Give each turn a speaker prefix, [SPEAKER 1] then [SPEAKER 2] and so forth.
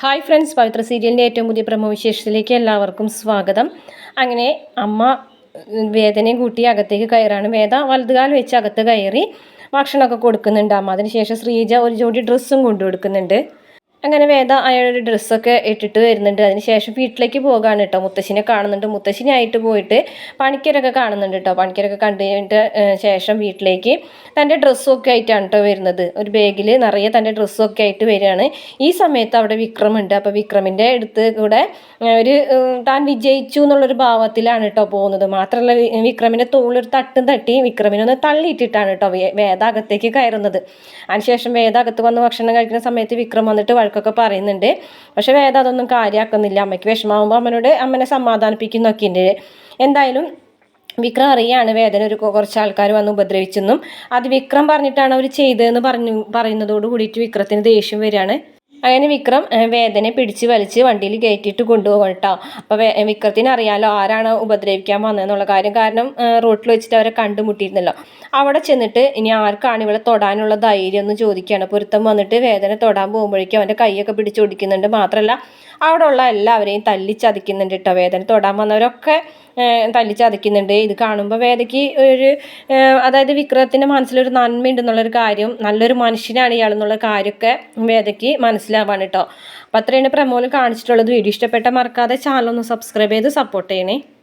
[SPEAKER 1] Hi friends പവിത്ര സീരിയലിന്റെ ഏറ്റവും പുതിയ പ്രമോ വിശേഷത്തിലേക്ക് എല്ലാവർക്കും സ്വാഗതം. അങ്ങനെ അമ്മ വേദനയും കൂട്ടി അകത്തേക്ക് കയറാണ്. വേദ വലതുകാൽ വെച്ച് അകത്ത് കയറി ഭക്ഷണമൊക്കെ കൊടുക്കുന്നുണ്ട് അമ്മ. അതിനുശേഷം ശ്രീജ ഒരു ജോഡി ഡ്രസ്സും കൊണ്ടു കൊടുക്കുന്നുണ്ട് അങ്ങനെ വേദ അയാളൊരു ഡ്രസ്സൊക്കെ ഇട്ടിട്ട് വരുന്നുണ്ട്. അതിനുശേഷം വീട്ടിലേക്ക് പോകാണ് കേട്ടോ മുത്തശ്ശിനെ കാണുന്നുണ്ട്. മുത്തശ്ശിനായിട്ട് പോയിട്ട് പണിക്കരൊക്കെ കാണുന്നുണ്ട് കേട്ടോ പണിക്കരൊക്കെ കണ്ടു കഴിഞ്ഞിട്ട് ഏഹ്, ശേഷം വീട്ടിലേക്ക് തന്റെ ഡ്രസ്സൊക്കെ ആയിട്ടാണ് കേട്ടോ വരുന്നത്. ഒരു ബാഗിൽ നിറയെ തന്റെ ഡ്രസ്സൊക്കെ ആയിട്ട് വരികയാണ്. ഈ സമയത്ത് അവിടെ വിക്രമുണ്ട്. അപ്പോൾ വിക്രമിന്റെ അടുത്ത് കൂടെ ഒരു താൻ വിജയിച്ചു എന്നുള്ളൊരു ഭാവത്തിലാണ് കേട്ടോ പോകുന്നത്. മാത്രമല്ല വിക്രമിന്റെ തോളൊരു തട്ടും തട്ടി വിക്രമിനെ ഒന്ന് തള്ളിയിട്ടിട്ടാണ് കേട്ടോ വേദാകത്തേക്ക് കയറുന്നത്. അതിനുശേഷം വേദ അകത്ത് വന്ന് ഭക്ഷണം കഴിക്കുന്ന സമയത്ത് വിക്രം വന്നിട്ട് വഴക്കൊക്കെ പറയുന്നുണ്ട്. പക്ഷെ വേദ അതൊന്നും കാര്യമാക്കുന്നില്ല അമ്മയ്ക്ക് വിഷമാവുമ്പോൾ അമ്മനോട് അമ്മനെ സമാധാനിപ്പിക്കുന്നൊക്കെ ഉണ്ട് എന്തായാലും വിക്രം അറിയാണ് വേദന ഒരു കുറച്ച് ആൾക്കാർ വന്ന് ഉപദ്രവിച്ചെന്നും. അത് വിക്രം പറഞ്ഞിട്ടാണ് അവർ ചെയ്തതെന്ന് പറഞ്ഞു പറയുന്നതോട് കൂടിയിട്ട് വിക്രത്തിന് ദേഷ്യം വരികയാണ്. അങ്ങനെ വിക്രം വേദനെ പിടിച്ച് വലിച്ച് വണ്ടിയിൽ കയറ്റിയിട്ട് കൊണ്ടുപോകും കേട്ടോ അപ്പോൾ വിക്രത്തിന് അറിയാലോ ആരാണ് ഉപദ്രവിക്കാൻ വന്നതെന്നുള്ള കാര്യം. കാരണം റോട്ടിൽ വെച്ചിട്ട് അവരെ കണ്ടുമുട്ടിയിരുന്നല്ലോ. അവിടെ ചെന്നിട്ട് ഇനി ആർക്കാണ് ഇവളെ തൊടാനുള്ള ധൈര്യം എന്ന് ചോദിക്കുകയാണ്. പൊരുത്തം വന്നിട്ട് വേദന തൊടാൻ പോകുമ്പോഴേക്കും അവന്റെ കൈയൊക്കെ പിടിച്ചു ഓടിക്കുന്നുണ്ട് മാത്രമല്ല അവിടെ ഉള്ള എല്ലാവരെയും തല്ലിച്ചതിക്കുന്നുണ്ട് കേട്ടോ വേദന തൊടാൻ വന്നവരൊക്കെ തല്ലിച്ചതിക്കുന്നുണ്ട് ഇത് കാണുമ്പോൾ വേദയ്ക്ക് ഒരു അതായത് വിക്രത്തിന്റെ മനസ്സിലൊരു നന്മയുണ്ടെന്നുള്ളൊരു കാര്യം നല്ലൊരു മനുഷ്യനാണ് ഇയാൾ എന്നുള്ള കാര്യമൊക്കെ വേദയ്ക്ക് മനസ്സിലാവാണ് കേട്ടോ. അപ്പോൾ അത്രയാണ് പ്രമോൽ കാണിച്ചിട്ടുള്ളത്. വീഡിയോ ഇഷ്ടപ്പെട്ട മറക്കാതെ ചാനൽ ഒന്ന് സബ്സ്ക്രൈബ് ചെയ്ത് സപ്പോർട്ട് ചെയ്യണേ.